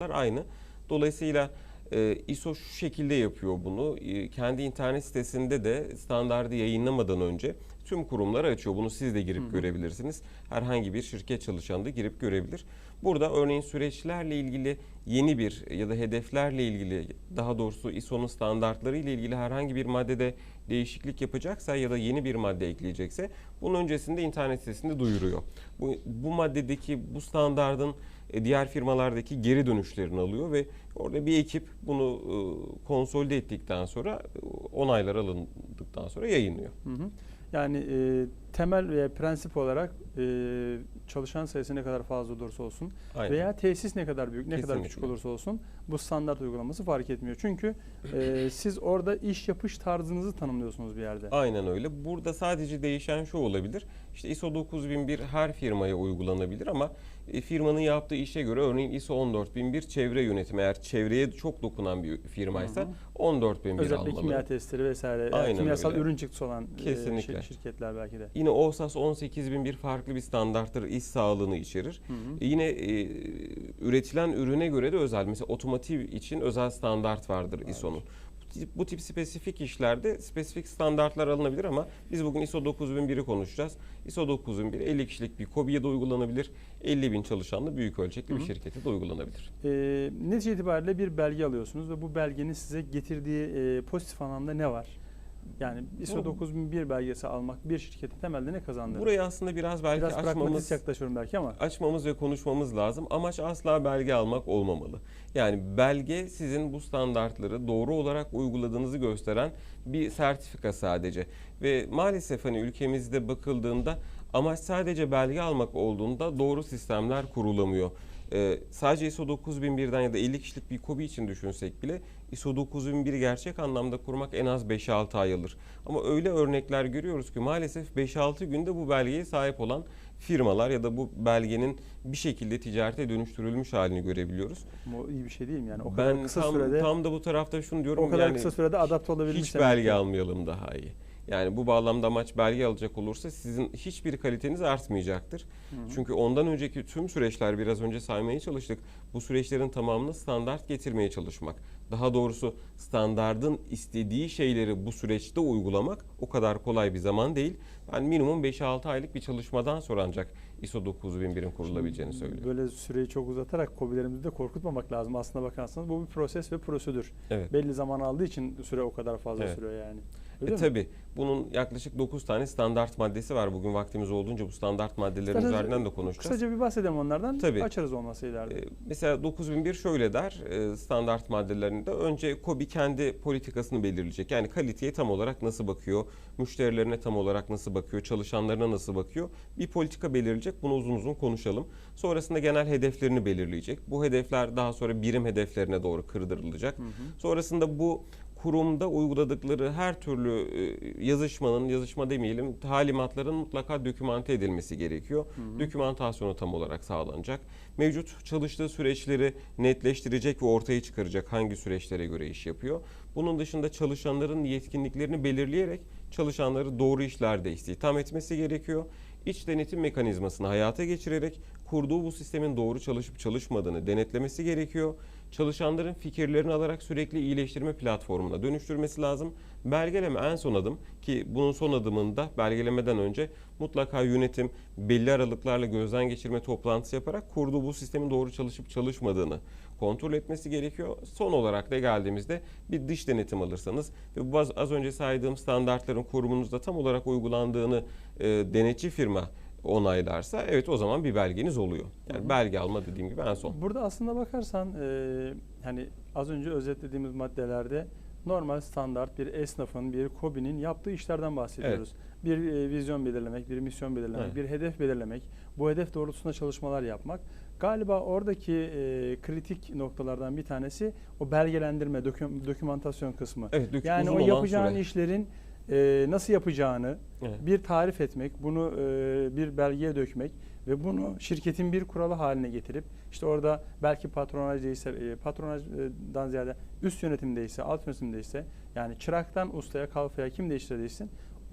aynı. Dolayısıyla e, ISO şu şekilde yapıyor bunu. E, kendi internet sitesinde de standardı yayınlamadan önce tüm kurumları açıyor. Bunu siz de girip görebilirsiniz. Herhangi bir şirket çalışanı da girip görebilir. Burada örneğin süreçlerle ilgili yeni bir ya da hedeflerle ilgili daha doğrusu ISO'nun standartları ile ilgili herhangi bir maddede değişiklik yapacaksa ya da yeni bir madde ekleyecekse bunun öncesinde internet sitesinde duyuruyor. Bu, bu maddedeki bu standardın diğer firmalardaki geri dönüşlerini alıyor ve orada bir ekip bunu e, konsolide ettikten sonra e, onaylar alındıktan sonra yayınlıyor. Hı hı. Yani e, temel ve prensip olarak e, çalışan sayısı ne kadar fazla olursa olsun Aynen. veya tesis ne kadar büyük, ne kadar küçük Kesinlikle. olursa olsun bu standart uygulaması fark etmiyor. Çünkü e, siz orada iş yapış tarzınızı tanımlıyorsunuz bir yerde. Aynen öyle. Burada sadece değişen şu olabilir. İşte ISO 9001 her firmaya uygulanabilir ama e, firmanın yaptığı işe göre örneğin ISO 14001 çevre yönetimi eğer çevreye çok dokunan bir firmaysa Hı hı. 14001 Özellikle almalı. kimya testleri vesaire, Aynen kimyasal öyle. ürün çıktısı olan e, Kesinlikle. şir- şirketler belki de. Yine OSAS 18001 farklı bir standarttır, iş sağlığını içerir. Hı hı. E, Yine e, üretilen ürüne göre de özel. Mesela otomotiv için özel standart vardır ISO'nun. Bu tip- spesifik işlerde spesifik standartlar alınabilir ama biz bugün ISO 9001'i konuşacağız. ISO 9001 50 kişilik bir KOBİ'ye de uygulanabilir. 50 bin çalışanlı büyük ölçekli bir şirkete de uygulanabilir. E, netice itibariyle bir belge alıyorsunuz ve bu belgenin size getirdiği e, pozitif anlamda ne var? Yani ISO Bu- 9001 belgesi almak bir şirkete temelde ne kazandırır? Burayı aslında biraz belki Biraz açmamız yaklaşıyorum belki ama. açmamız ve konuşmamız lazım. Amaç asla belge almak olmamalı. Yani belge sizin bu standartları doğru olarak uyguladığınızı gösteren bir sertifika sadece. Ve maalesef hani ülkemizde bakıldığında amaç sadece belge almak olduğunda doğru sistemler kurulamıyor. Ee, sadece ISO 9001'den ya da 50 kişilik bir KOBİ için düşünsek bile ISO 9001'i gerçek anlamda kurmak en az 5-6 ay alır. Ama öyle örnekler görüyoruz ki maalesef 5-6 günde bu belgeye sahip olan firmalar ya da bu belgenin bir şekilde ticarete dönüştürülmüş halini görebiliyoruz. Bu iyi bir şey değil mi yani? O kadar ben kısa tam, sürede tam da bu tarafta şunu diyorum o kadar yani kısa sürede adapte olabilmiş hiç belge almayalım daha iyi. Yani bu bağlamda amaç belge alacak olursa sizin hiçbir kaliteniz artmayacaktır. Hı. Çünkü ondan önceki tüm süreçler biraz önce saymaya çalıştık. Bu süreçlerin tamamını standart getirmeye çalışmak. Daha doğrusu standardın istediği şeyleri bu süreçte uygulamak o kadar kolay bir zaman değil. Ben minimum 5-6 aylık bir çalışmadan sonra ancak ISO 9001'in kurulabileceğini söylüyorum. Böyle süreyi çok uzatarak kobilerimizi de korkutmamak lazım. Aslına bakarsanız bu bir proses ve prosedür. Evet. Belli zaman aldığı için süre o kadar fazla Evet. sürüyor yani. E Öyle mi? tabi bunun yaklaşık 9 tane standart maddesi var. Bugün vaktimiz olduğunca bu standart maddelerin İsterseniz üzerinden de konuşacağız. Kısaca bir bahsedelim onlardan. Tabii. Açarız olması ileride. Ee, Mesela 9001 şöyle der e, standart maddelerinde önce KOBİ kendi politikasını belirleyecek. Yani kaliteye tam olarak nasıl bakıyor, müşterilerine tam olarak nasıl bakıyor, çalışanlarına nasıl bakıyor. Bir politika belirleyecek. Bunu uzun uzun konuşalım. Sonrasında genel hedeflerini belirleyecek. Bu hedefler daha sonra birim hedeflerine doğru kırdırılacak. Hı hı. Sonrasında bu kurumda uyguladıkları her türlü e, yazışmanın, yazışma demeyelim, talimatların mutlaka dokümante edilmesi gerekiyor. Hı hı. Dokümantasyonu tam olarak sağlanacak. Mevcut çalıştığı süreçleri netleştirecek ve ortaya çıkaracak hangi süreçlere göre iş yapıyor. Bunun dışında çalışanların yetkinliklerini belirleyerek çalışanları doğru işlerde istihdam etmesi gerekiyor. İç denetim mekanizmasını hayata geçirerek kurduğu bu sistemin doğru çalışıp çalışmadığını denetlemesi gerekiyor. Çalışanların fikirlerini alarak sürekli iyileştirme platformuna dönüştürmesi lazım. Belgeleme en son adım ki bunun son adımında belgelemeden önce mutlaka yönetim belli aralıklarla gözden geçirme toplantısı yaparak kurduğu bu sistemin doğru çalışıp çalışmadığını kontrol etmesi gerekiyor. Son olarak da geldiğimizde bir dış denetim alırsanız ve az önce saydığım standartların kurumunuzda tam olarak uygulandığını e, denetçi firma onaylarsa evet o zaman bir belgeniz oluyor. Yani Hı hı. belge alma dediğim gibi en son. Burada aslında bakarsan e, hani az önce özetlediğimiz maddelerde normal standart bir esnafın, bir KOBİ'nin yaptığı işlerden bahsediyoruz. Bir e, vizyon belirlemek, bir misyon belirlemek, Evet. bir hedef belirlemek, bu hedef doğrultusunda çalışmalar yapmak. Galiba oradaki e, kritik noktalardan bir tanesi o belgelendirme, doküm, dokümantasyon kısmı. Evet, dök- Yani o yapacağın süre. işlerin e, nasıl yapacağını Evet. bir tarif etmek, bunu e, bir belgeye dökmek ve bunu şirketin bir kuralı haline getirip işte orada belki patronaj değilse, e, patronajdan ziyade üst yönetimdeyse, alt yönetimdeyse yani çıraktan ustaya, kalfaya kim değiştirdiysin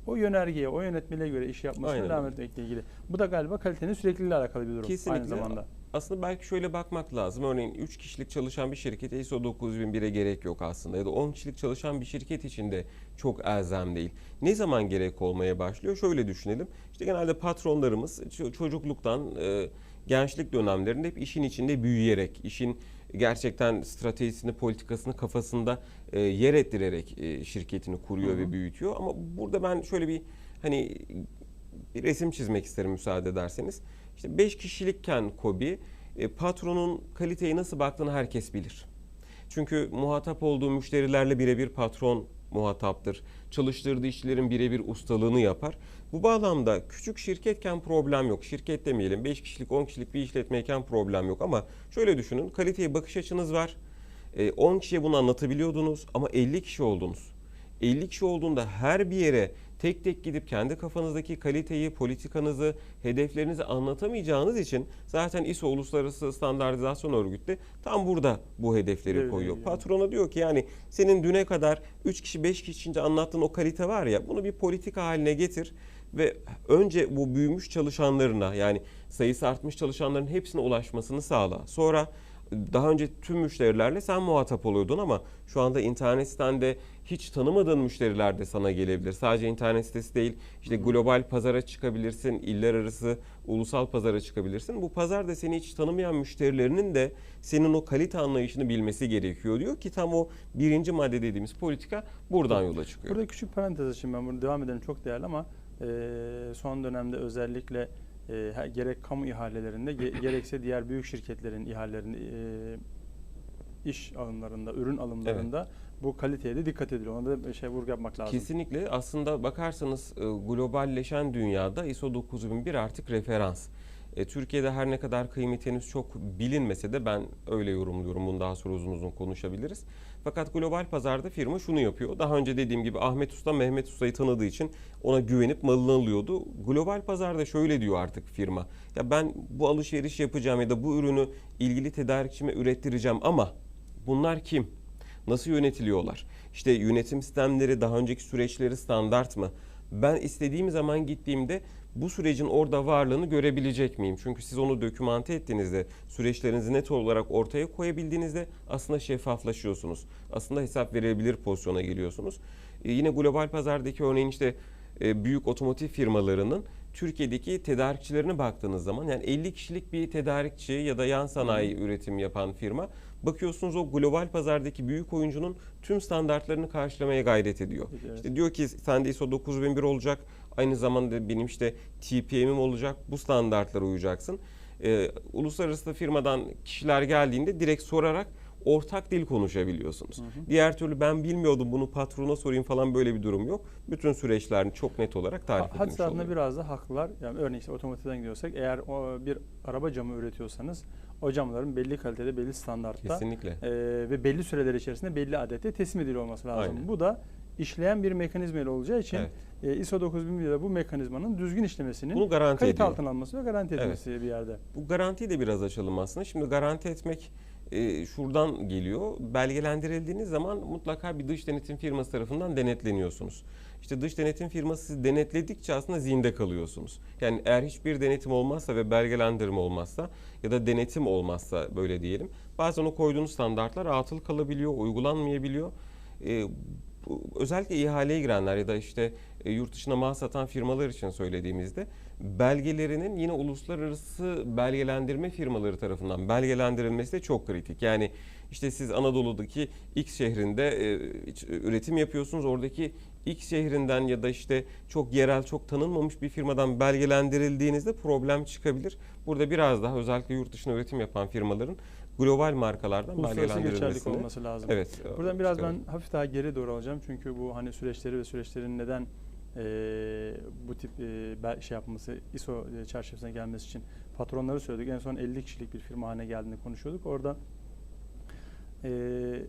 o yönergeye, o yönetmeliğe göre iş yapmasına Aynen devam etmekle ilgili. Bu da galiba kalitenin sürekliliğiyle alakalı bir durum Kesinlikle. aynı zamanda. Aslında belki şöyle bakmak lazım. Örneğin 3 kişilik çalışan bir şirkete ISO 9001'e gerek yok aslında. Ya da 10 kişilik çalışan bir şirket için de çok elzem değil. Ne zaman gerek olmaya başlıyor? Şöyle düşünelim. İşte genelde patronlarımız ço- çocukluktan, e, gençlik dönemlerinde hep işin içinde büyüyerek, işin gerçekten stratejisini, politikasını kafasında e, yer ettirerek e, şirketini kuruyor Hı hı. ve büyütüyor. Ama burada ben şöyle bir hani bir resim çizmek isterim müsaade ederseniz. İşte 5 kişilikken Kobi e, patronun kaliteye nasıl baktığını herkes bilir. Çünkü muhatap olduğu müşterilerle birebir patron muhataptır. Çalıştırdığı işçilerin birebir ustalığını yapar. Bu bağlamda küçük şirketken problem yok. Şirket demeyelim 5 kişilik 10 kişilik bir işletmeyken problem yok ama şöyle düşünün kaliteye bakış açınız var. E, 10 kişiye bunu anlatabiliyordunuz ama 50 kişi oldunuz. 50 kişi olduğunda her bir yere tek tek gidip kendi kafanızdaki kaliteyi, politikanızı, hedeflerinizi anlatamayacağınız için zaten ISO Uluslararası Standartizasyon Örgütü de tam burada bu hedefleri Devreye koyuyor. giriyor. Patrona diyor ki yani senin düne kadar 3 kişi 5 kişi içinde anlattığın o kalite var ya bunu bir politika haline getir ve önce bu büyümüş çalışanlarına yani sayısı artmış çalışanların hepsine ulaşmasını sağla. Sonra daha önce tüm müşterilerle sen muhatap oluyordun ama şu anda internet sitende hiç tanımadığın müşteriler de sana gelebilir. Sadece internet sitesi değil, işte global pazara çıkabilirsin, iller arası ulusal pazara çıkabilirsin. Bu pazarda seni hiç tanımayan müşterilerinin de senin o kalite anlayışını bilmesi gerekiyor diyor ki tam o birinci madde dediğimiz politika buradan yola çıkıyor. Burada küçük parantez açayım ben bunu devam edelim çok değerli ama e, son dönemde özellikle e, gerek kamu ihalelerinde ge- gerekse diğer büyük şirketlerin ihalelerinde e, iş alımlarında, ürün alımlarında bu kaliteye de dikkat ediliyor. Ona da şey vurgu yapmak lazım. Kesinlikle aslında bakarsanız e, globalleşen dünyada ISO 9001 artık referans. E, Türkiye'de her ne kadar kıymeti henüz çok bilinmese de ben öyle yorumluyorum. Bunu daha sonra uzun uzun konuşabiliriz. Fakat global pazarda firma şunu yapıyor. Daha önce dediğim gibi Ahmet Usta Mehmet Usta'yı tanıdığı için ona güvenip malını alıyordu. Global pazarda şöyle diyor artık firma. Ya ben bu alışveriş yapacağım ya da bu ürünü ilgili tedarikçime ürettireceğim ama bunlar kim? Nasıl yönetiliyorlar? İşte yönetim sistemleri, daha önceki süreçleri standart mı? Ben istediğim zaman gittiğimde bu sürecin orada varlığını görebilecek miyim? Çünkü siz onu dokümante ettiğinizde, süreçlerinizi net olarak ortaya koyabildiğinizde aslında şeffaflaşıyorsunuz. Aslında hesap verebilir pozisyona geliyorsunuz. Ee, yine global pazardaki örneğin işte e, büyük otomotiv firmalarının Türkiye'deki tedarikçilerine baktığınız zaman yani 50 kişilik bir tedarikçi ya da yan sanayi üretim yapan firma bakıyorsunuz o global pazardaki büyük oyuncunun tüm standartlarını karşılamaya gayret ediyor. Evet. İşte diyor ki sende ISO 9001 olacak aynı zamanda benim işte TPM'im olacak bu standartlara uyacaksın. Ee, uluslararası firmadan kişiler geldiğinde direkt sorarak ortak dil konuşabiliyorsunuz. Diğer türlü ben bilmiyordum bunu patrona sorayım falan böyle bir durum yok. Bütün süreçlerini çok net olarak tarif Ha- edilmiş oluyor. biraz da haklılar. Yani örneğin işte otomotivden gidiyorsak eğer o bir araba camı üretiyorsanız o camların belli kalitede, belli standartta Kesinlikle. e, ve belli süreler içerisinde belli adette teslim ediliyor olması lazım. Aynen. Bu da işleyen bir mekanizma ile olacağı için Evet. e, ISO 9001'de bu mekanizmanın düzgün işlemesinin Bunu garanti kayıt ediyor. altına alınması ve garanti Evet. edilmesi bir yerde. Bu garantiyi de biraz açalım aslında. Şimdi garanti etmek e, şuradan geliyor. Belgelendirildiğiniz zaman mutlaka bir dış denetim firması tarafından denetleniyorsunuz. İşte dış denetim firması sizi denetledikçe aslında zinde kalıyorsunuz. Yani eğer hiçbir denetim olmazsa ve belgelendirme olmazsa ya da denetim olmazsa böyle diyelim. Bazen o koyduğunuz standartlar atıl kalabiliyor, uygulanmayabiliyor. E, özellikle ihaleye girenler ya da işte e, yurt dışına mal satan firmalar için söylediğimizde belgelerinin yine uluslararası belgelendirme firmaları tarafından belgelendirilmesi de çok kritik. Yani işte siz Anadolu'daki X şehrinde e, iç- üretim yapıyorsunuz. Oradaki X şehrinden ya da işte çok yerel, çok tanınmamış bir firmadan belgelendirildiğinizde problem çıkabilir. Burada biraz daha özellikle yurt dışına üretim yapan firmaların global markalardan belgelendirilmesini olması lazım. Evet. Buradan biraz çıkarım. ben hafif daha geri doğru alacağım çünkü bu hani süreçleri ve süreçlerin neden e, bu tip e, şey yapması ISO çerçevesine gelmesi için patronları söyledik. En son 50 kişilik bir firma haline geldiğini konuşuyorduk. Orada e,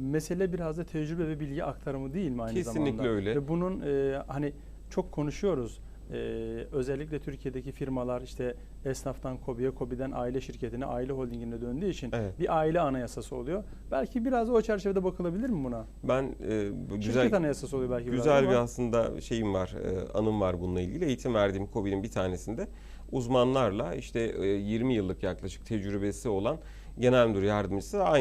mesele biraz da tecrübe ve bilgi aktarımı değil mi aynı Kesinlikle zamanda? öyle. Ve bunun e, hani çok konuşuyoruz. E, özellikle Türkiye'deki firmalar işte esnaftan KOBİ'ye, KOBİ'den aile şirketine, aile holdingine döndüğü için Evet. bir aile anayasası oluyor. Belki biraz o çerçevede bakılabilir mi buna? Ben e, güzel Şirket anayasası oluyor belki güzel bir ama- aslında şeyim var, e, anım var bununla ilgili. Eğitim verdiğim COBİ'nin bir tanesinde uzmanlarla işte e, 20 yıllık yaklaşık tecrübesi olan genel müdür yardımcısı aynı